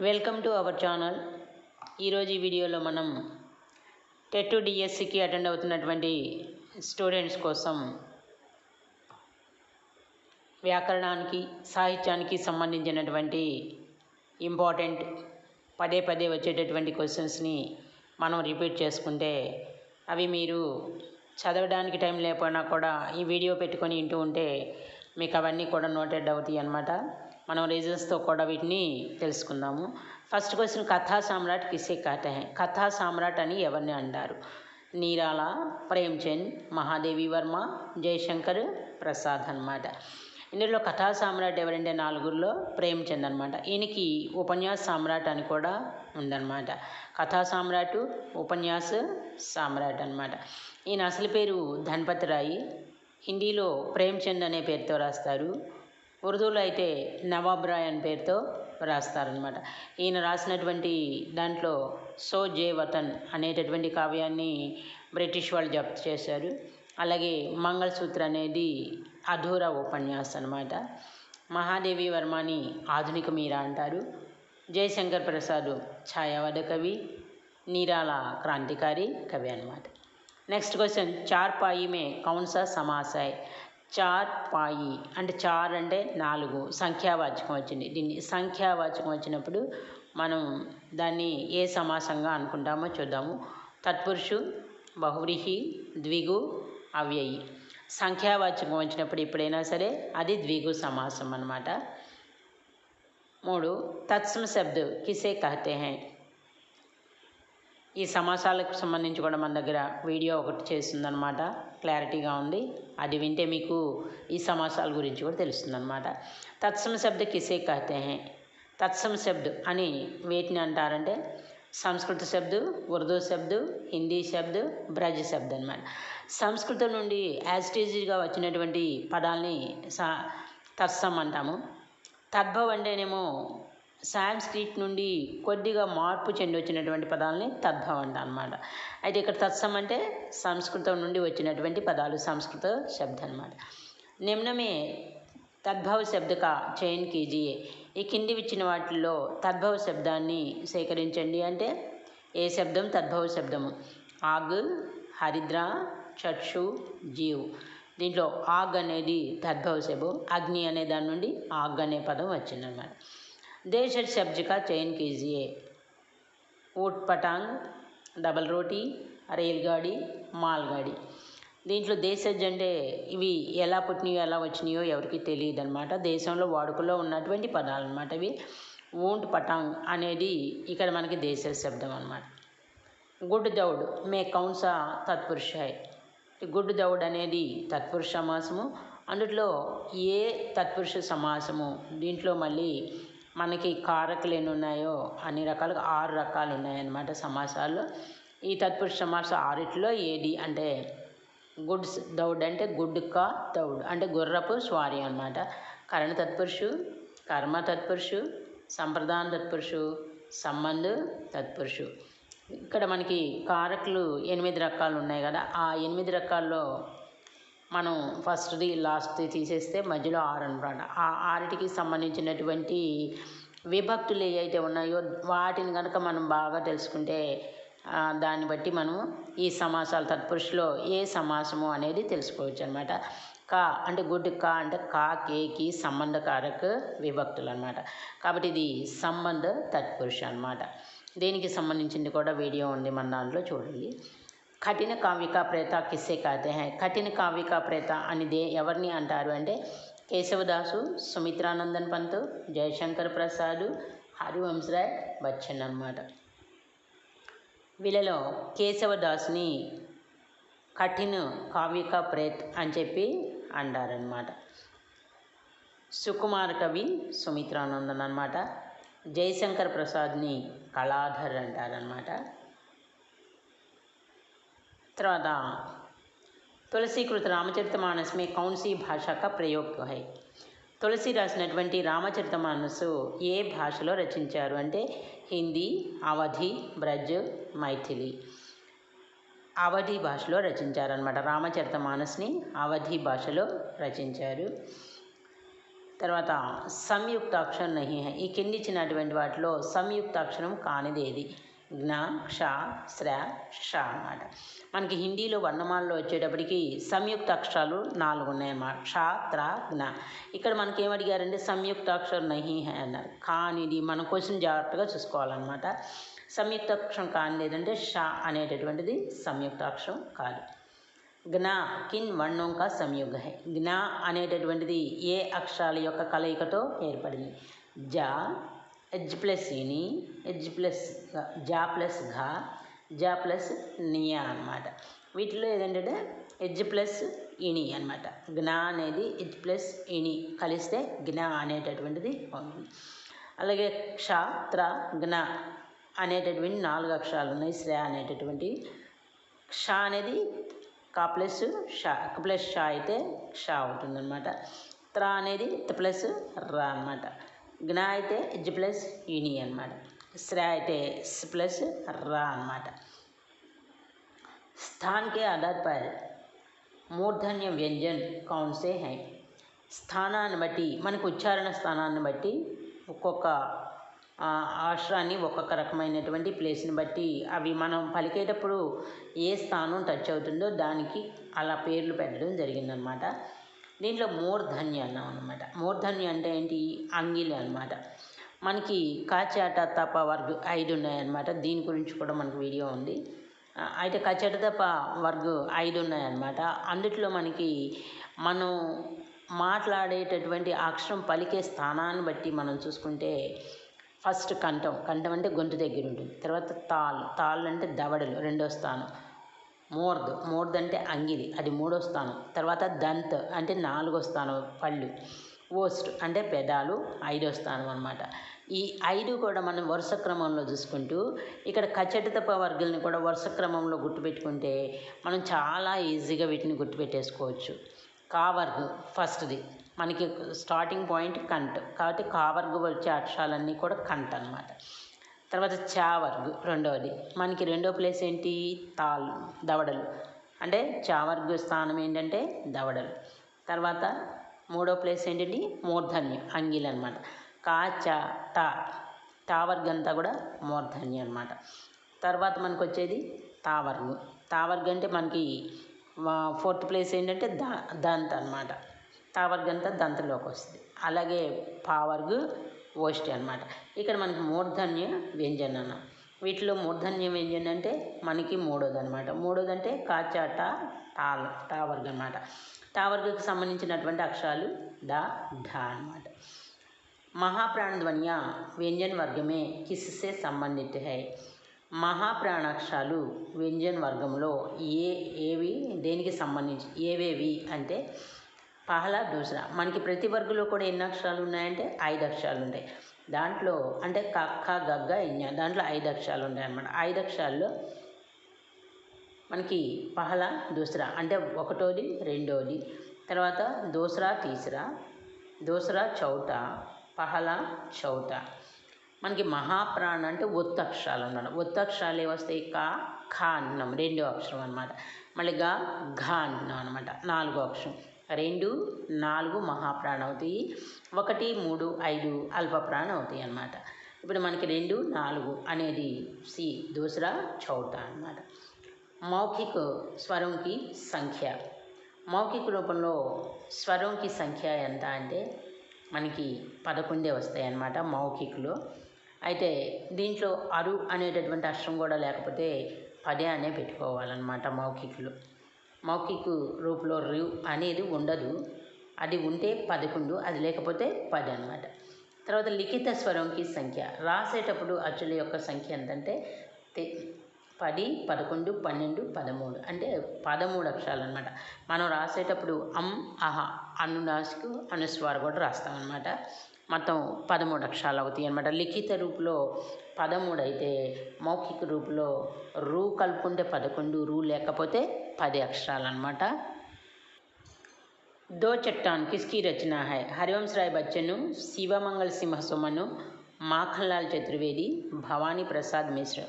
Welcome to our channel ఈరోజు ఈ వీడియోలో మనం టెట్ డిఎస్సికి అటెండ్ అవుతున్నటువంటి స్టూడెంట్స్ కోసం వ్యాకరణానికి సాహిత్యానికి సంబంధించినటువంటి ఇంపార్టెంట్ పదే పదే వచ్చేటటువంటి క్వశ్చన్స్ని మనం రిపీట్ చేసుకుంటే అవి మీరు చదవడానికి టైం లేకపోయినా కూడా ఈ వీడియో పెట్టుకొని వింటూ ఉంటే మీకు అవన్నీ కూడా నోటెడ్ అవుతాయి అన్నమాట. మనం రీజన్స్తో కూడా వీటిని తెలుసుకుందాము. ఫస్ట్ క్వశ్చన్ కథా సామ్రాట్ కిసే కథ కథా సామ్రాట్ అని ఎవరిని అంటారు నీరాల ప్రేమ్చంద్ మహాదేవి వర్మ జయశంకర్ ప్రసాద్ అన్నమాట. ఇందులో కథా సామ్రాట్ ఎవరంటే నాలుగురిలో ప్రేమ్చంద్ అనమాట ఈయనకి ఉపన్యాస సామ్రాట్ అని కూడా ఉందన్నమాట. కథా సామ్రాట్ ఉపన్యాస సామ్రాట్ అనమాట ఈయన అసలు పేరు ధన్పత్ రాయి హిందీలో ప్రేమ్చంద్ అనే పేరుతో రాస్తారు. ఉర్దూలో అయితే నవాబ్ రాయ్ అని పేరుతో రాస్తారనమాట ఈయన రాసినటువంటి దాంట్లో సో జే వతన్ అనేటటువంటి కావ్యాన్ని బ్రిటిష్ వాళ్ళు జప్తు చేశారు. అలాగే మంగళసూత్ర అనేది అధూర ఉపన్యాసం అనమాట మహాదేవి వర్మని ఆధునిక మీరా అంటారు. జయశంకర్ ప్రసాద్ ఛాయావద కవి నీరాల క్రాంతికారి కవి అనమాట నెక్స్ట్ క్వశ్చన్ చార్ పాయి మే కౌన్సా సమాసాయ్. చార్ పాయి అంటే చార్ అంటే నాలుగు సంఖ్యావాచకం వచ్చింది. దీన్ని సంఖ్యావాచకం వచ్చినప్పుడు మనం దాన్ని ఏ సమాసంగా అనుకుంటామో చూద్దాము. తత్పురుషు బహువ్రీహి ద్విగు అవ్యయి. సంఖ్యావాచకం వచ్చినప్పుడు ఎప్పుడైనా సరే అది ద్విగు సమాసం అనమాట మూడు తత్సమ శబ్ద కిసే కహతే హై. ఈ సమాసాలకు సంబంధించి కూడా మన దగ్గర వీడియో ఒకటి చేస్తుందనమాట క్లారిటీగా ఉంది. అది వింటే మీకు ఈ సమాసాల గురించి కూడా తెలుస్తుందనమాట తత్సమ శబ్ద కిసే కహతే హై. తత్సమ శబ్ద్ అని వేటిని అంటారంటే సంస్కృత శబ్దు ఉర్దూ శబ్దు హిందీ శబ్దు బ్రజ్ శబ్దం అనమాట సంస్కృతం నుండి యాజిటీజీగా వచ్చినటువంటి పదాలని సా తత్సం అంటాము. తద్భవ్ అంటేనేమో సాంస్క్రిట్ నుండి కొద్దిగా మార్పు చెంది వచ్చినటువంటి పదాలని తద్భవం అంట అనమాట అయితే ఇక్కడ తత్సం అంటే సంస్కృతం నుండి వచ్చినటువంటి పదాలు సంస్కృత శబ్దం అనమాట నిమ్నమే తద్భవ శబ్దక చైన్ కీజీఏ. ఈ కింది ఇచ్చిన వాటిల్లో తద్భవ శబ్దాన్ని సేకరించండి అంటే ఏ శబ్దం? తద్భవ శబ్దము. ఆగ్ హరిద్ర చక్షు జీవ్. దీంట్లో ఆగ్ అనేది తద్భవ శబ్దం అగ్ని అనే దాని నుండి ఆగ్ అనే పదం వచ్చిందనమాట देश शब्द का चयन कीजिए ऊट पटांग డబల్ రోటీ రైల్గాడి మాల్గాడి దీంట్లో దేశజ్ అంటే ఇవి ఎలా పుట్టినాయో ఎలా వచ్చినాయో ఎవరికి తెలియదు అనమాట దేశంలో వాడుకలో ఉన్నటువంటి పదాలు అనమాట ఇవి ఊంట్ పటాంగ్ అనేది ఇక్కడ మనకి దేశ శబ్దం అనమాట గుడ్ దౌడ్ మే కౌన్సా తత్పురుష గుడ్ దౌడ్ అనేది తత్పురుష సమాసము అందులో ఏ తత్పురుష సమాసము దీంట్లో మళ్ళీ మనకి కారకులు ఎన్ని ఉన్నాయో అన్ని రకాలుగా ఆరు రకాలు ఉన్నాయన్నమాట సమాసాలు ఈ తత్పురుష సమాసం ఆరిట్లో ఏది అంటే గుడ్స్ దౌడ్ అంటే గుడ్ కా దౌడ్ అంటే గుర్రపు స్వారీ అనమాట కరణ తత్పురుషు కర్మ తత్పురుషు సంప్రదాన తత్పురుషు సంబంధ తత్పురుషు. ఇక్కడ మనకి కారకులు ఎనిమిది రకాలు ఉన్నాయి కదా ఆ ఎనిమిది రకాల్లో మనం ఫస్ట్ది లాస్ట్ది తీసేస్తే మధ్యలో ఆరు అనమాట ఆ ఆరిటికి సంబంధించినటువంటి విభక్తులు ఏవైతే ఉన్నాయో వాటిని కనుక మనం బాగా తెలుసుకుంటే దాన్ని బట్టి మనం ఈ సమాసాలు తత్పురుషులో ఏ సమాసము అనేది తెలుసుకోవచ్చు అనమాట కా అంటే గుడ్ కా అంటే కా కేకి సంబంధకారక విభక్తులు అనమాట కాబట్టి ఇది సంబంధ తత్పురుష అనమాట దీనికి సంబంధించింది కూడా వీడియో ఉంది మన దాంట్లో చూడండి. కఠిన కావ్యక ప్రేత కిస్సే కాతే హై కఠిన కావ్యక ప్రేత అని దే ఎవరిని అంటారు అంటే కేశవదాసు సుమిత్రానందన్ పంత్ జయశంకర్ ప్రసాద్ హరివంశరాయ్ బచ్చన్ అనమాట వీళ్ళలో కేశవదాస్ని కఠిన కావ్యక ప్రేత్ అని చెప్పి అంటారనమాట సుకుమార్ కవి సుమిత్రానందన్ అనమాట జయశంకర్ ప్రసాద్ని కళాధర్ అంటారనమాట తర్వాత తులసీకృత రామచరితమానస్ మే కౌన్సీ భాష కా ప్రయోగ్ హై తులసి రాసినటువంటి రామచరిత మానసు ఏ భాషలో రచించారు అంటే హిందీ అవధి బ్రజ్ మైథిలి అవధి భాషలో రచించారనమాట రామచరిత మానస్ని అవధి భాషలో రచించారు తర్వాత సంయుక్తాక్షరం నహి ఈ కిందిచ్చినటువంటి వాటిలో సంయుక్తాక్షరం కానిది ఏది జ్ఞ క్ష శ్ర ష అన్నమాట. మనకి హిందీలో వర్ణమాలలో వచ్చేటప్పటికి సంయుక్త అక్షరాలు నాలుగు ఉన్నాయన్నమాట. క్ష త్ర జ్ఞ. ఇక్కడ మనకి ఏం అడిగారంటే సంయుక్తాక్షరం నహి హై అన్నారు. కానిది మనం క్వశ్చన్ జాగ్రత్తగా చూసుకోవాలన్నమాట. సంయుక్త అక్షరం కాని లేదంటే ష అనేటటువంటిది సంయుక్తాక్షరం కాదు. జ్ఞ కిన్ వర్ణం కా సంయుగ హై. జ్ఞ అనేటటువంటిది ఏ అక్షరాల యొక్క కలయికతో ఏర్పడింది? జ ఎజ్ ప్లస్ ఇని ఎజ్ ప్లస్ జా ప్లస్ ఘ జా ప్లస్ నియా అనమాట వీటిలో ఏదంటే ఎజ్ ప్లస్ ఇని అనమాట జ్ఞా అనేది ఎజ్ ప్లస్ ఇని కలిస్తే జ్ఞా అనేటటువంటిది అవుతుంది. అలాగే క్ష త్ర జ్ఞ అనేటటువంటి నాలుగు అక్షరాలు ఉన్నాయి. శ్ర అనేటటువంటి క్ష అనేది కా ప్లస్ షా ప్లస్ షా అయితే క్ష అవుతుందన్నమాట త్ర అనేది త ప్లస్ రా అనమాట జ్ఞ అయితే ఇజ్ ప్లస్ ఇని అనమాట శ్ర అయితే స్ ప్లస్ రా అనమాట स्थान के आधार पर మూర్ధన్య వ్యంజన్ కౌన్ సే హై స్థానాన్ని బట్టి మనకు ఉచ్చారణ స్థానాన్ని బట్టి ఒక్కొక్క ఆ, అక్షరాన్ని ఒక్కొక్క రకమైనటువంటి ప్లేస్ని బట్టి అవి మనం పలికేటప్పుడు ఏ స్థానం టచ్ అవుతుందో దానికి అలా పేర్లు పెట్టడం జరిగిందనమాట దీంట్లో మూర్ధన్య అన్నాం అనమాట మూర్ధన్య అంటే ఏంటి? అంగిలి అనమాట మనకి కాచాట తప వర్గ్ ఐదు ఉన్నాయన్నమాట. దీని గురించి కూడా మనకు వీడియో ఉంది. అయితే కచ్చట తప్ప వర్గ్ ఐదు ఉన్నాయన్నమాట. అందుట్లో మనకి మనం మాట్లాడేటటువంటి అక్షరం పలికే స్థానాన్ని బట్టి మనం చూసుకుంటే ఫస్ట్ కంఠం. కంఠం అంటే గొంతు దగ్గర ఉంటుంది. తర్వాత తాల్. తాళ్ళు అంటే దవడలు రెండో స్థానం. మోర్ద్ మోర్ద్ అంటే అంగిలి అది మూడో స్థానం. తర్వాత దంత్ అంటే నాలుగో స్థానం పళ్ళు. ఓస్ట్ అంటే పెదాలు ఐదో స్థానం అనమాట ఈ ఐదు కూడా మనం వరుస క్రమంలో చూసుకుంటూ ఇక్కడ కచటితప వర్గుల్ని కూడా వరుస క్రమంలో గుర్తుపెట్టుకుంటే మనం చాలా ఈజీగా వీటిని గుర్తుపెట్టేసుకోవచ్చు. కావర్గ్ ఫస్ట్ది. మనకి స్టార్టింగ్ పాయింట్ కంట్. కాబట్టి కావర్గ్ వచ్చే అక్షరాలన్నీ కూడా కంట్ అనమాట తర్వాత చావర్గు రెండవది. మనకి రెండో ప్లేస్ ఏంటి? తాల్ దవడలు. అంటే చావర్గ్ స్థానం ఏంటంటే దవడలు. తర్వాత మూడో ప్లేస్ ఏంటంటే మూర్ధన్యం అంగిల్ అనమాట కా చా టా టా అంతా కూడా మూర్ధన్యం అనమాట తర్వాత మనకు వచ్చేది తా తావర్గ్ అంటే మనకి ఫోర్త్ ప్లేస్ ఏంటంటే దా దంత్ అనమాట తా వర్గ్ అంతా దంతలోకి వస్తుంది అలాగే పా వర్గ్ ఓష్టి అనమాట ఇక్కడ మనకి మూర్ధన్య వ్యంజన వీటిలో మూర్ధన్య వ్యంజన అంటే మనకి మూడోది అనమాట మూడోది అంటే కాచాట టాల్ టా వర్గ్ అనమాట టా వర్గకు సంబంధించినటువంటి అక్షరాలు డ ఢ అనమాట महाप्राण ध्वनियाँ व्यंजन वर्ग में किससे संबंधित है మహాప్రాణాక్షరాలు వ్యంజన్ వర్గంలో ఏ ఏవి దేనికి సంబంధించి ఏవేవి అంటే పహలా దూసరా. మనకి ప్రతి వర్గంలో కూడా ఎన్ని అక్షరాలు ఉన్నాయంటే ఐదు అక్షరాలు ఉంటాయి. దాంట్లో అంటే కక్క గగ్గ ఇన్య దాంట్లో ఐదు అక్షరాలు ఉంటాయి అన్నమాట ఐదు అక్షరాల్లో మనకి పహలా దూసరా అంటే ఒకటోది రెండోది. తర్వాత దూసరా తీసరా. దూసరా చౌట. పహలా చౌట. మనకి మహాప్రాణ అంటే ఒత్తక్షరాలు అన్నాడు ఒత్తక్షరాలు ఏవస్తాయి కా ఖా అన్నాం. రెండో అక్షరం అనమాట మళ్ళీ గా ఘా అన్నాం అనమాట నాలుగో అక్షరం. రెండు నాలుగు మహాప్రాణ అవుతాయి ఒకటి మూడు ఐదు అల్పప్రాణ అవుతాయి అన్నమాట. ఇప్పుడు మనకి రెండు నాలుగు అనేది సి దూసరా చౌట అన్నమాట. మౌఖిక స్వరంకి సంఖ్య. మౌఖిక రూపంలో స్వరంకి సంఖ్య ఎంత అంటే మనకి పదకొండే వస్తాయి అన్నమాట మౌఖికలో. అయితే దీంట్లో అరు అనేటటువంటి అక్షరం కూడా లేకపోతే పదే అనే పెట్టుకోవాలన్నమాట మౌఖికలు. మౌఖిక రూపంలో రు అనేది ఉండదు. అది ఉంటే పదకొండు అది లేకపోతే పది అనమాట తర్వాత లిఖిత స్వరంకి సంఖ్య. రాసేటప్పుడు అచ్చుల యొక్క సంఖ్య ఏంటంటే తె- పది పదకొండు పన్నెండు పదమూడు. అంటే పదమూడు అక్షరాలు అనమాట మనం రాసేటప్పుడు అమ్ అహ అనునాసుకు అనుస్వారు కూడా రాస్తామన్నమాట. మొత్తం పదమూడు అక్షరాలు అవుతాయి అనమాట లిఖిత రూపులో పదమూడు అయితే మౌఖిక రూపులో రూ కలుపుకుంటే పదకొండు రూ లేకపోతే పది అక్షరాలు అనమాట దో చట్టాన్ కిస్కి రచన హై. హరివంశరాయ్ బచ్చను శివమంగళ సింహ సుమను మాఖన్లాల్ చతుర్వేది భవానీ ప్రసాద్ మిశ్ర.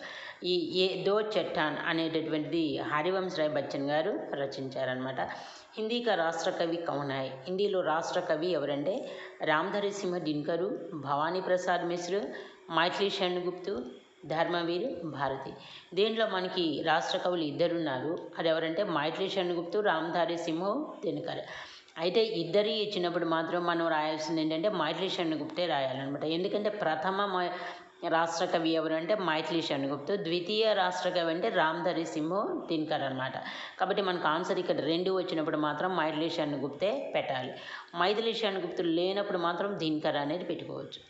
ఈ ఏ దో చట్టాన్ అనేటటువంటిది హరివంశరాయ్ బచ్చన్ గారు రచించారనమాట హిందీక రాష్ట్ర కవి కౌనాయ్. హిందీలో రాష్ట్ర కవి ఎవరంటే రామధరి సింహ దిన్కరు భవానీ ప్రసాద్ మిశ్ర మైథిలీ షణ్గుప్తు ధర్మవీరు భారతి. దీంట్లో మనకి రాష్ట్ర కవులు ఇద్దరు ఉన్నారు అది ఎవరంటే మైథిలీ షణ్గుప్తు రామధారి సింహం దినకర్ అయితే ఇద్దరి ఇచ్చినప్పుడు మాత్రం మనం రాయాల్సింది ఏంటంటే మైథిలీ షణ్గుప్తే రాయాలన్నమాట. ఎందుకంటే ప్రథమ రాష్ట్ర కవి ఎవరు అంటే మైథిలీ షణ్గుప్తు. ద్వితీయ రాష్ట్ర కవి అంటే రామధరి సింహం దినకర్ అనమాట కాబట్టి మనకు ఆన్సర్ ఇక్కడ రెండు వచ్చినప్పుడు మాత్రం మైథిలీ షణ్గుప్తే పెట్టాలి. మైథిలీ షణ్గుప్తులు లేనప్పుడు మాత్రం దినకర్ అనేది పెట్టుకోవచ్చు.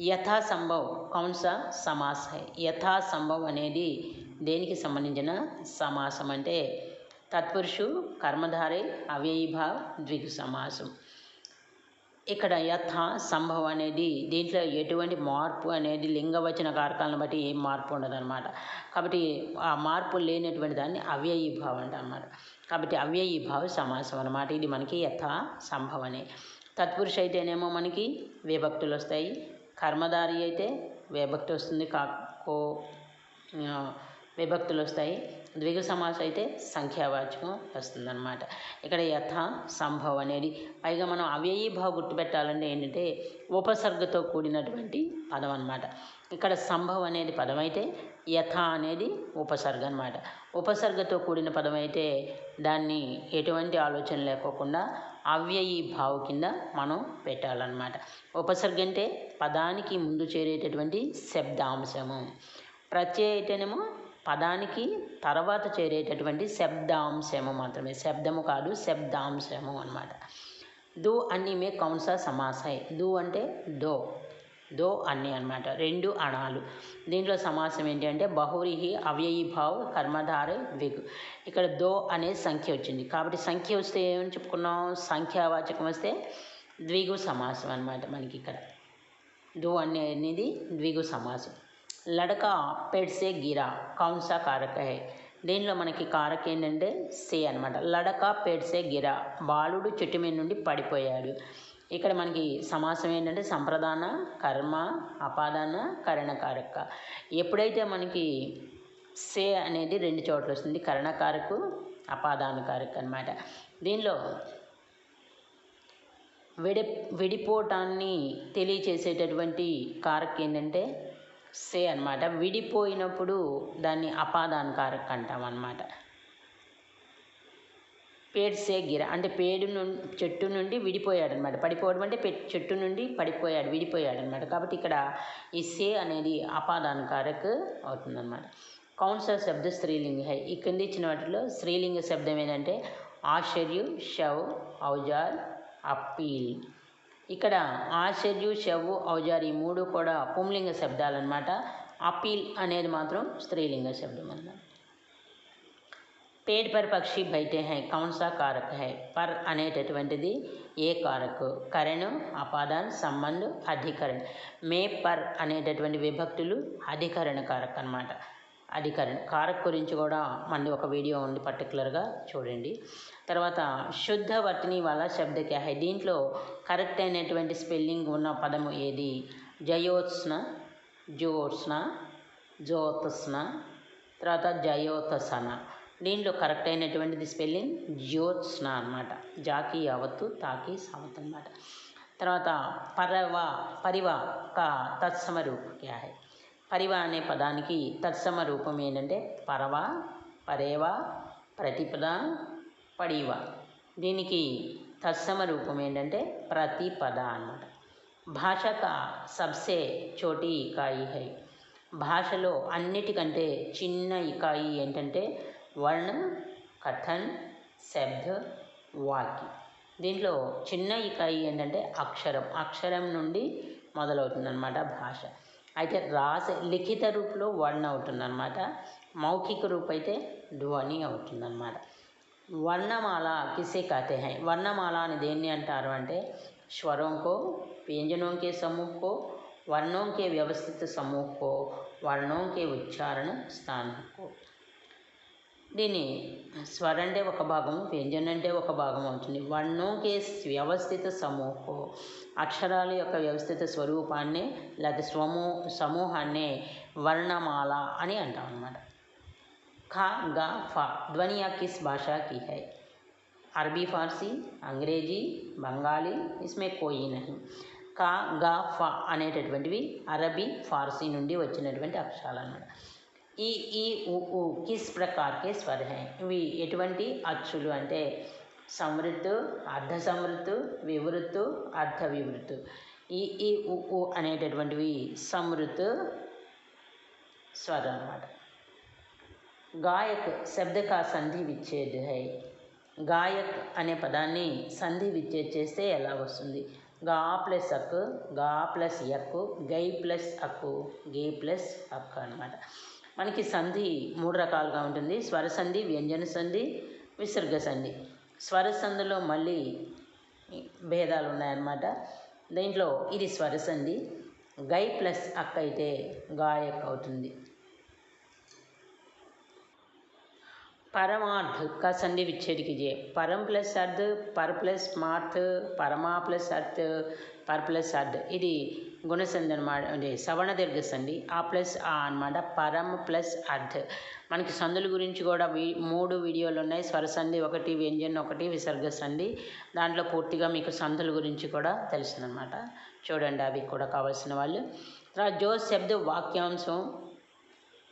యథా సంభవ్ కౌన్ సా సమాస్. హై యథా అనేది దేనికి సంబంధించిన సమాసం అంటే తత్పురుషు కర్మధారే అవ్యయీభావ్ ద్విగు సమాసం. ఇక్కడ యథ సంభవ అనేది దీంట్లో ఎటువంటి మార్పు అనేది లింగవచన కారకాలను బట్టి ఏం మార్పు ఉండదన్నమాట. కాబట్టి ఆ మార్పు లేనటువంటి దాన్ని అవ్యయీభావం అంట కాబట్టి అవ్యయీభావ సమాసం అనమాట ఇది మనకి యథ సంభవ అనే. తత్పురుష అయితేనేమో మనకి విభక్తులు వస్తాయి కర్మధారి అయితే విభక్తి వస్తుంది కా కో విభక్తులు వస్తాయి. ద్విగు సమాసం అయితే సంఖ్యావాచకం వస్తుందన్నమాట. ఇక్కడ యథ సంభవం అనేది. పైగా మనం అవ్యయీభావ గుర్తుపెట్టాలంటే ఏంటంటే ఉపసర్గతో కూడినటువంటి పదం అన్నమాట. ఇక్కడ సంభవం అనేది పదం అయితే యథ అనేది ఉపసర్గ అనమాట ఉపసర్గతో కూడిన పదం అయితే దాన్ని ఎటువంటి ఆలోచన లేకోకుండా అవ్యయీభావ కింద మనం పెట్టాలన్నమాట. ఉపసర్గ అంటే పదానికి ముందు చేరేటటువంటి శబ్దాంశము. ప్రత్యయ పదానికి తర్వాత చేరేటటువంటి శబ్దాంశము మాత్రమే. శబ్దము కాదు శబ్దాంశము అన్నమాట. దు అన్ని మే కౌన్సా సమాస. దు అంటే దో. దో అన్ని అన్నమాట. రెండు అణాలు. దీంట్లో సమాసం ఏంటంటే బహురిహి అవ్యయీభావ్ కర్మధార విగు. ఇక్కడ దో అనే సంఖ్య వచ్చింది. కాబట్టి సంఖ్య వస్తే ఏమని చెప్పుకున్నాం? సంఖ్యావాచకం వస్తే ద్విగు సమాసం అన్నమాట మనకి ఇక్కడ. దో అనేది ద్విగు సమాసం. లడక పెడ్సే గిరా కౌన్సా కారక దీనిలో మనకి కారక ఏంటంటే సే అనమాట లడక పెడ్సే గిరా. బాలుడు చెట్టు మీద నుండి పడిపోయాడు. ఇక్కడ మనకి సమాసం ఏంటంటే సంప్రదాన కర్మ అపాదాన కరణకారక. ఎప్పుడైతే మనకి సే అనేది రెండు చోట్ల వస్తుంది కరణకారకు అపాదానకారక అనమాట దీనిలో విడి విడిపోవటాన్ని తెలియచేసేటటువంటి కారక్ ఏంటంటే సే అన్నమాట. విడిపోయినప్పుడు దాన్ని అపాదాన కారక్ అంటాం అనమాట పేడ్ సే గిర అంటే పేడు నుండి చెట్టు నుండి విడిపోయాడు అనమాట పడిపోవడం అంటే పే చెట్టు నుండి పడిపోయాడు విడిపోయాడు అనమాట కాబట్టి ఇక్కడ ఈ సే అనేది అపాదానకారక అవుతుందన్నమాట. కౌన్స శబ్ద స్త్రీలింగ హై. ఈ కింద ఇచ్చిన వాటిలో స్త్రీలింగ శబ్దం ఏంటంటే ఆశ్చర్యు షవ్ ఔజార్ అప్పీల్. ఇక్కడ ఆశ్చర్యు షవ్ ఔజార్ ఈ మూడు కూడా పుంలింగ శబ్దాలు అనమాట అప్పీల్ అనేది మాత్రం స్త్రీలింగ శబ్దం అన్నమాట. పేడ్ పర్ పక్షి బయటే హై కౌన్సా కారక్ హై పర్ అనేటటువంటిది ఏ కారకు కరెను అపాదాన్ సంబంధ అధికరణ మే పర్ అనేటటువంటి విభక్తులు అధికరణ కారక్ అన్నమాట అధికరణ కారక్ గురించి కూడా మనది ఒక వీడియో ఉంది పర్టికులర్గా చూడండి. తర్వాత శుద్ధ వర్తిని వల్ల శబ్దకే హై. దీంట్లో కరెక్ట్ అయినటువంటి స్పెల్లింగ్ ఉన్న పదము ఏది? జయోత్స్న జ్యోత్స్న జ్యోత్స్న తర్వాత జయోతసన. దీంట్లో కరెక్ట్ అయినటువంటిది స్పెల్లింగ్ జ్యోత్స్న అనమాట జాకి అవత్తు తాకి సావత్ అనమాట తర్వాత పరవ పరివ కా తత్సమ రూప హై పరివ అనే పదానికి తత్సమ రూపం ఏంటంటే పరవ పరేవ ప్రతిపద పడివ. దీనికి తత్సమ రూపం ఏంటంటే ప్రతిపద అన్నమాట. భాష కా సబ్సే చోటి ఇకాయి హై. భాషలో అన్నిటికంటే చిన్న ఇకాయి ఏంటంటే వర్ణం కథన్ శబ్ద వాక్య. దీంట్లో చిన్న ఇక ఏంటంటే అక్షరం. అక్షరం నుండి మొదలవుతుందన్నమాట భాష. అయితే రాస లిఖిత రూపులో వర్ణ అవుతుందన్నమాట. మౌఖిక రూపు అయితే ధ్వని అవుతుందన్నమాట. వర్ణమాల కిసే కాతే హై. వర్ణమాల అని దేన్ని అంటారు అంటే స్వరంకో వ్యంజనంకే సమూహకో వర్ణంకే వ్యవస్థిత సమూహకో వర్ణంకే ఉచ్చారణ స్థానంకో. समूह को वर्णों के उच्चारण स्थान को దీన్ని స్వర అంటే ఒక భాగం వ్యంజన అంటే ఒక భాగం అవుతుంది వర్ణోకే వ్యవస్థిత సమూహో అక్షరాల యొక్క వ్యవస్థిత స్వరూపాన్ని లేదా స్వమూ సమూహాన్ని వర్ణమాల అని అంటాం అన్నమాట ఖా గా ఫా ధ్వని యా కిస్ భాషా కి హై అరబీ ఫార్సీ అంగ్రేజీ బెంగాలీ ఇస్మే కోయి నహి కా గా ఫా అనేటటువంటివి అరబీ ఫార్సీ నుండి వచ్చినటువంటి అక్షరాలు అన్నమాట ఈ ఈ ఉ ఉ కిస్ ప్రకార్కే స్వర ఇవి ఎటువంటి అచ్చులు అంటే సంవృత్తు అర్ధ సంవృత్తు వివృత్తు అర్ధ వివృత్తు ఈ ఈ ఉ ఉ అనేటటువంటివి సంవృత్తు స్వరం అన్నమాట గాయక్ శబ్దకా సంధి విచ్ఛేద్ హై. గాయక్ అనే పదాన్ని సంధి విచ్ఛేద్ చేస్తే ఎలా వస్తుంది? గా ప్లస్ అక్గా ప్లస్ యక్ గై ప్లస్ అక్కు గే ప్లస్ అక్ అనమాట మనకి సంధి మూడు రకాలుగా ఉంటుంది స్వర సంధి వ్యంజన సంధి విసర్గ సంధి స్వర సంధిలో మళ్ళీ భేదాలు ఉన్నాయన్నమాట దీంట్లో ఇది స్వర సంధి గై ప్లస్ అక్ అయితే గాయక్ అవుతుంది परमार्थ का संधि विच्छेद कीजिए परम प्लस अर्ध पर प्लस मार्थ పరమా plus earth per plus Arth ఇది గుణసంధి మా అంటే సవర్ణ దీర్ఘ సంధి ఆ ప్లస్ ఆ అనమాట పరం ప్లస్ అర్థ్ మనకి సంధుల గురించి కూడా వీ మూడు వీడియోలు ఉన్నాయి. స్వరసంధి ఒకటి వ్యంజన్ ఒకటి విసర్గ సంధి దాంట్లో పూర్తిగా మీకు సంధుల గురించి కూడా తెలుస్తుందన్నమాట చూడండి అవి కూడా కావాల్సిన వాళ్ళు. తర్వాత జో శబ్ద వాక్యాంశం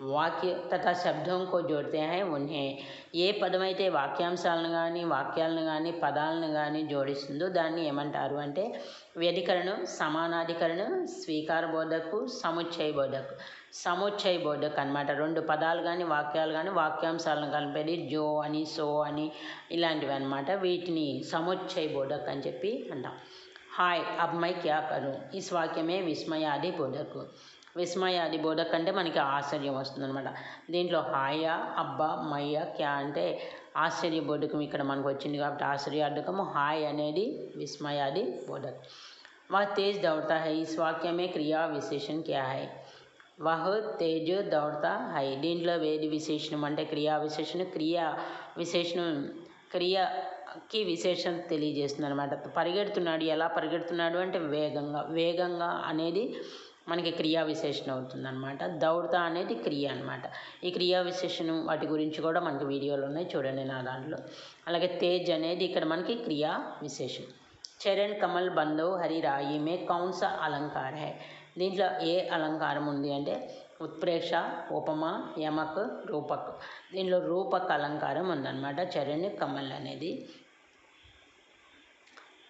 వాక్య తథా శబ్దం కో జోడితే హై ఉన్హే. ఏ పదమైతే వాక్యాంశాలను కానీ వాక్యాలను కానీ పదాలను కానీ జోడిస్తుందో దాన్ని ఏమంటారు అంటే వ్యధికరణం సమానాధికరణం స్వీకార బోధకు సముచ్చయ బోధకు సముచ్చయ బోధకు అనమాట రెండు పదాలు కానీ వాక్యాలు కానీ వాక్యాంశాలను కలిపేది జో అని సో అని ఇలాంటివి అనమాట వీటిని సముచ్చయ బోధక్ అని చెప్పి అంటాం. హాయ్ అబ్మై క్యా కరు ఈ వాక్యమే విస్మయాది బోధకు. విస్మయాది బోధ కంటే మనకి ఆశ్చర్యం వస్తుందన్నమాట. దీంట్లో హాయ అబ్బా మయ్య క్యా అంటే ఆశ్చర్య బోధకం ఇక్కడ మనకు వచ్చింది కాబట్టి ఆశ్చర్యార్థకము హాయ్ అనేది విస్మయాది బోధకం. वह తేజ్ दौड़ता హై ఈ స్వాక్యమే క్రియా విశేషణ క్యా హై? है తేజ్ దౌడత హై. దీంట్లో వేది విశేషణం అంటే క్రియా విశేషణ క్రియా విశేషణం క్రియకి విశేషం తెలియజేస్తుంది అనమాట పరిగెడుతున్నాడు ఎలా పరిగెడుతున్నాడు అంటే వేగంగా వేగంగా అనేది మనకి క్రియా విశేషణ అవుతుంది అనమాట అనేది క్రియ అనమాట ఈ క్రియా విశేషణం వాటి గురించి కూడా మనకి వీడియోలు ఉన్నాయి. చూడండి నా దాంట్లో. అలాగే తేజ్ అనేది ఇక్కడ మనకి క్రియా విశేషం చరణ్ కమల్ బంధవ్ హరి రాయి మే కౌన్ అలంకార హై. దీంట్లో ఏ అలంకారం ఉంది అంటే ఉత్ప్రేక్ష ఉపమ యమక్ రూపక్. దీనిలో రూపక్ అలంకారం ఉందన్నమాట. చరణ్ కమల్ అనేది.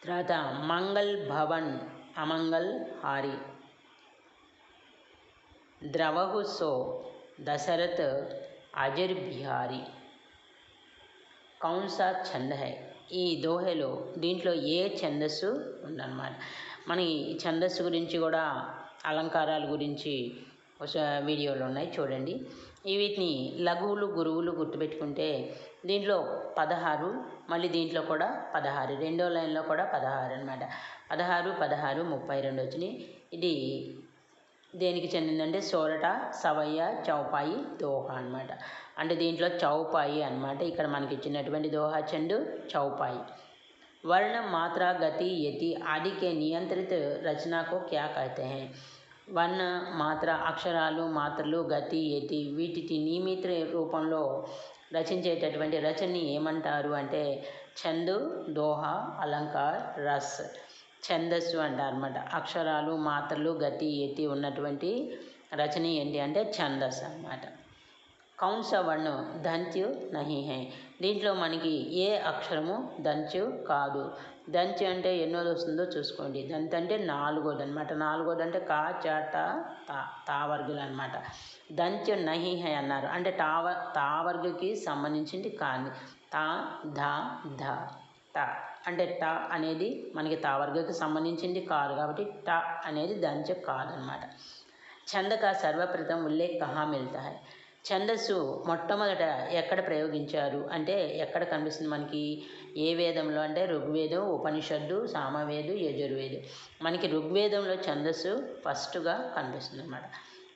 తర్వాత మంగళ్ భవన్ అమంగల్ హారి. ద్రవహు సో దశరథ్ అజర్ బిహారీ కౌన్సా ఛందహై ఈ దోహెలో దీంట్లో ఏ ఛందస్సు ఉందన్నమాట. మన ఈ ఛందస్సు గురించి కూడా అలంకారాల గురించి వీడియోలు ఉన్నాయి చూడండి. వీటిని లఘువులు గురువులు గుర్తుపెట్టుకుంటే దీంట్లో పదహారు మళ్ళీ దీంట్లో కూడా పదహారు రెండో లైన్లో కూడా పదహారు అనమాట పదహారు పదహారు ముప్పై రెండు వచ్చినాయి. ఇది దేనికి చెందిందంటే సోరట సవయ్య చౌపాయి దోహ అనమాట అంటే దీంట్లో చౌపాయి అనమాట ఇక్కడ మనకి ఇచ్చినటువంటి దోహా చెండు చౌపాయి वर्ण मात्रा गति यति आदि के नियंत्रित रचना को क्या कहते हैं వర్ణ మాత్ర అక్షరాలు మాత్రలు గతి యతి వీటికి నియమిత రూపంలో రచించేటటువంటి రచనని ఏమంటారు అంటే ఛందు దోహ అలంకార్ రస్ ఛందస్సు అంటారు అనమాట అక్షరాలు మాత్రలు గతి యతి ఉన్నటువంటి రచన ఏంటి అంటే ఛందస్సు అన్నమాట. కౌన్ సా వర్ణం దంత్యు నహి హై. దీంట్లో మనకి ఏ అక్షరము దంచు కాదు. దంచు అంటే ఎన్నోది వస్తుందో చూసుకోండి. దంత అంటే నాలుగోది అనమాట నాలుగోది అంటే కా చాట తా తావర్గులు అనమాట దంచు నహి హై అన్నారు. అంటే తావ తావర్గుకి సంబంధించింది కాని తా ధ ధ త. అంటే ట అనేది మనకి తావర్గకి సంబంధించింది కాదు కాబట్టి ట అనేది దంచ కాదనమాట ఛంద సర్వప్రథం ఉల్లేఖ కహా మిల్తా హై ఛందస్సు మొట్టమొదట ఎక్కడ ప్రయోగించారు? అంటే ఎక్కడ కనిపిస్తుంది మనకి? ఏ వేదంలో? అంటే ఋగ్వేదం ఉపనిషద్దు సామవేదు యజుర్వేదు. మనకి ఋగ్వేదంలో ఛందస్సు ఫస్ట్గా కనిపిస్తుంది అన్నమాట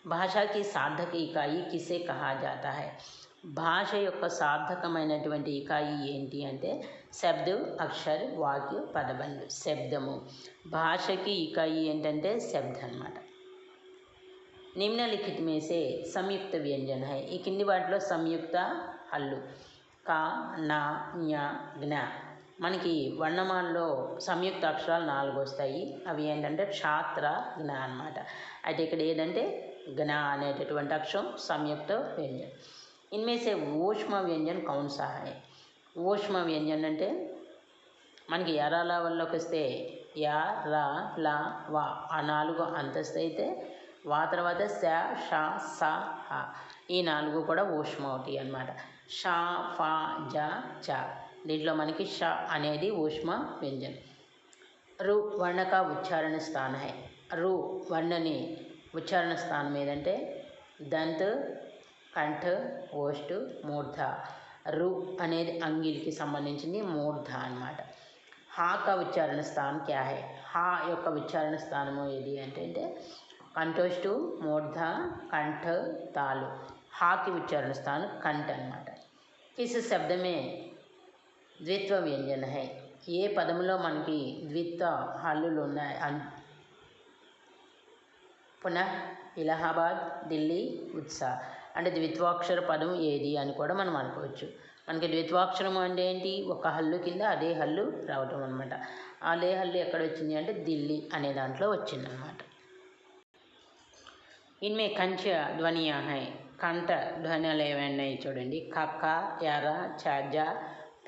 భాషాకి సార్థక ఇకాయి కిసే కహా జాతా హై భాష యొక్క సార్థకమైనటువంటి ఇకాయి ఏంటి అంటే శబ్దం అక్షర్ వాక్య పదబంధు శబ్దము. భాషకి ఇకాయి ఏంటంటే శబ్దం అనమాట నిమ్నలిఖితమేసే సంయుక్త వ్యంజన హై. ఈ కింది వాటిలో సంయుక్త హల్లు. కా నా జ్ఞ జ్ఞ మనకి వర్ణమాల్లో సంయుక్త అక్షరాలు నాలుగు వస్తాయి. అవి ఏంటంటే క్షాత్ర జ్ఞ అనమాట అయితే ఇక్కడ ఏంటంటే జ్ఞ అనేటటువంటి అక్షరం సంయుక్త వ్యంజనం. ఇన్మే సే ఊష్మ వ్యంజన్ కౌన్ సా హై ఊష్మ వ్యంజన్ అంటే మనకి ఎరాల వల్లకి వస్తే యా రా లా వా ఆ నాలుగు అంతస్తు అయితే వా తర్వాత శ ష స హ ఈ నాలుగు కూడా ఊష్మ అవుతాయి అన్నమాట షా ఫా జ చ దీంట్లో మనకి ష అనేది ఊష్మ వ్యంజన్ రు वर्ण का उच्चारण स्थान है రు వర్ణని ఉచ్చారణ స్థానం ఏదంటే దంత్ కంఠ ఓష్టు మూర్ధ. రు అనేది అంగిలికి సంబంధించింది మూర్ధ అన్నమాట. హా కా ఉచ్చారణ స్థానం క్యాహె హా? యొక్క ఉచ్చారణ స్థానము ఏది అంటే కంఠోష్టు మూర్ధ కంఠ తాలు హాకి ఉచ్చారణ స్థానం కంఠ అన్నమాట. కిస్ శబ్దమే ద్విత్వ వ్యంజన హై. ఏ పదములో మనకి ద్విత్వ హల్లులు ఉన్నాయి? అన్ పునః ఇలహాబాద్ ఢిల్లీ ఉత్సా. అంటే ద్విత్వాక్షర పదం ఏది అని కూడా మనం అనుకోవచ్చు. మనకి ద్విత్వాక్షరం అంటే ఏంటి? ఒక హల్లు కింద అదే హల్లు రావటం అనమాట అదే హల్లు ఎక్కడ వచ్చింది అంటే ఢిల్లీ అనే దాంట్లో వచ్చిందనమాట ఇన్మే కంచ ధ్వనియా హై కంఠ ధ్వనులు ఏమైనా చూడండి కక్క ఎర చజ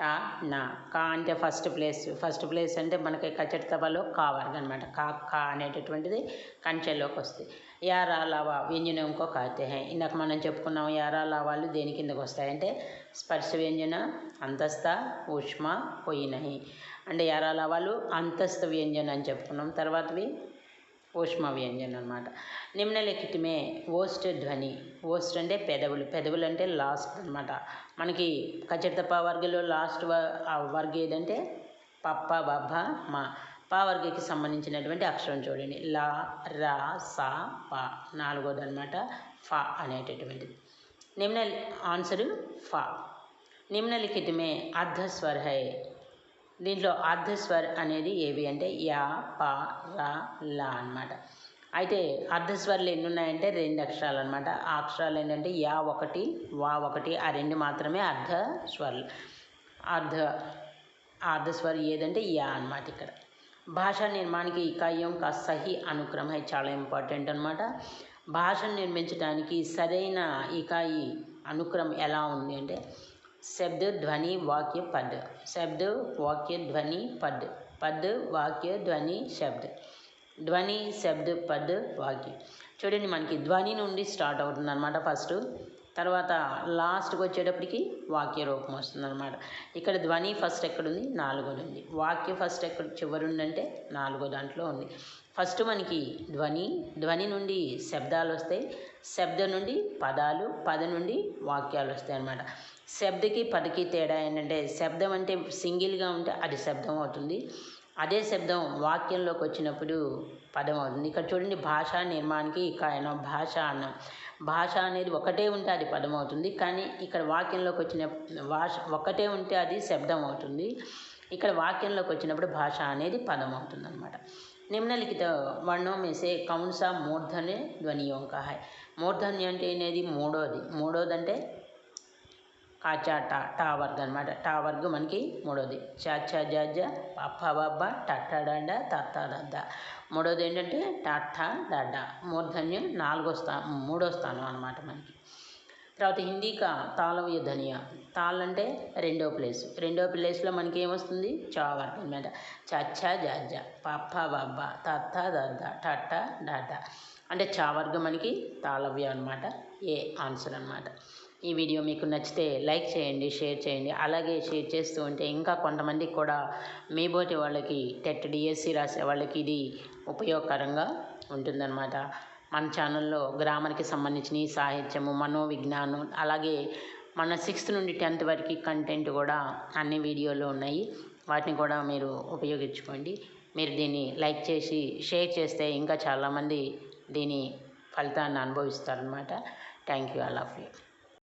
టా నా కా అంటే ఫస్ట్ ప్లేస్ ఫస్ట్ ప్లేస్ అంటే మనకి కచ్చటి తబలో కా వర్గం అనమాట కా కా అనేటటువంటిది కంచెలోకి వస్తుంది యారా లావా వ్యంజనం ఇంకో కాతే హే ఇందాక మనం చెప్పుకున్నాం యారా లావాలు దేని కిందకు వస్తాయంటే స్పర్శ వ్యంజన అంతస్థ ఉష్మ పొయ్యినహి అంటే యారా లావాలు అంతస్థ వ్యంజన అని చెప్పుకున్నాం. తర్వాతవి ఓష్మ వ్యంజన్ అనమాట నిమ్నలిఖితమే ఓస్ట్ ధ్వని. ఓస్ట్ అంటే పెదవులు. పెదవులు అంటే లాస్ట్ అనమాట మనకి కచరిత వర్గలో లాస్ట్ వర్గ ఏదంటే? పప్ప బబ్బ మా. పా వర్గకి సంబంధించినటువంటి అక్షరం చూడండి. లా రా సా పా. నాలుగోది అనమాట ఫా అనేటటువంటిది. నిమ్న ఆన్సరు ఫా. నిమ్నలిఖితమే అర్ధస్వర హై దీంట్లో అర్ధస్వర్ అనేది ఏవి అంటే యా ప రా లా అనమాట అయితే అర్ధస్వర్లు ఎన్ని ఉన్నాయంటే రెండు అక్షరాలు అనమాట ఆ అక్షరాలు ఏంటంటే యా ఒకటి వా ఒకటి ఆ రెండు మాత్రమే అర్ధ స్వరాలు అర్ధ అర్ధస్వర్ ఏదంటే యా అనమాట ఇక్కడ. భాషా నిర్మాణానికి ఇకాయం కా సహి అనుక్రమ చాలా ఇంపార్టెంట్ అనమాట భాషను నిర్మించడానికి సరైన ఇకాయి అనుక్రమం ఎలా ఉంది అంటే शब्द ध्वनि वाक्य पद शब्द वाक्य ध्वनि पद पद వాక్య ధ్వని శబ్ద ధ్వని శబ్ద పద్ వాక్య చూడండి మనకి ధ్వని నుండి స్టార్ట్ అవుతుంది అనమాట ఫస్ట్ తర్వాత లాస్ట్కి వచ్చేటప్పటికి వాక్య రూపం వస్తుంది అనమాట ఇక్కడ ధ్వని ఫస్ట్ ఎక్కడుంది నాలుగోది ఉంది వాక్య ఫస్ట్ ఎక్కడ చివరి ఉందంటే నాలుగో దాంట్లో ఉంది ఫస్ట్ మనకి ధ్వని ధ్వని నుండి శబ్దాలు వస్తాయి. శబ్దం నుండి పదాలు పద నుండి వాక్యాలు వస్తాయి అన్నమాట. శబ్దకి పదకి తేడా ఏంటంటే శబ్దం అంటే సింగిల్గా ఉంటే అది శబ్దం అవుతుంది. అదే శబ్దం వాక్యంలోకి వచ్చినప్పుడు పదం అవుతుంది. ఇక్కడ చూడండి భాషా నిర్మాణానికి ఇక్కడ భాష అన్నం. భాష అనేది ఒకటే ఉంటే అది పదం అవుతుంది. కానీ ఇక్కడ వాక్యంలోకి వచ్చిన భాష ఒకటే ఉంటే అది శబ్దం అవుతుంది. ఇక్కడ వాక్యంలోకి వచ్చినప్పుడు భాష అనేది పదం అవుతుంది నిమ్నలిఖిత వర్ణం మేసే కౌన్సా మూర్ధన్య ధ్వని కా హై మూర్ధన్య అంటే అనేది మూడోది మూడోది అంటే కాచా టా టా వర్గ్ అనమాట టా వర్గ్ మనకి మూడోది చాచా జాజ పప్ప బబ్బ టట్ట డండ మూడోది ఏంటంటే టట్ట డడ్డ మూర్ధన్యం నాలుగో స్థా మూడో స్థానం అనమాట మనకి. తర్వాత హిందీకా తాళవ్య ధనియా. తాళ్ అంటే రెండో ప్లేస్. రెండో ప్లేస్లో మనకి ఏమొస్తుంది చా వర్గం అనమాట చచ్చా జాజ పప్ప బబ్బ. తత్త దద్ద. టట్ట డడ్డ. అంటే చావర్గం మనకి తాళవ్య అనమాట ఏ ఆన్సర్ అనమాట ఈ వీడియో మీకు నచ్చితే లైక్ చేయండి షేర్ చేయండి. అలాగే షేర్ చేస్తూ ఉంటే ఇంకా కొంతమందికి కూడా మీ బోటి వాళ్ళకి టెట్ డిఎస్సి రాసే వాళ్ళకి ఇది ఉపయోగకరంగా ఉంటుందన్నమాట. మన ఛానల్లో గ్రామర్కి సంబంధించిన సాహిత్యము మనోవిజ్ఞానం అలాగే మన సిక్స్త్ నుండి టెన్త్ వరకు కంటెంట్ కూడా అన్ని వీడియోలు ఉన్నాయి. వాటిని కూడా మీరు ఉపయోగించుకోండి. మీరు దీన్ని లైక్ చేసి షేర్ చేస్తే ఇంకా చాలామంది దీని ఫలితాన్ని అనుభవిస్తారనమాట thank you all of you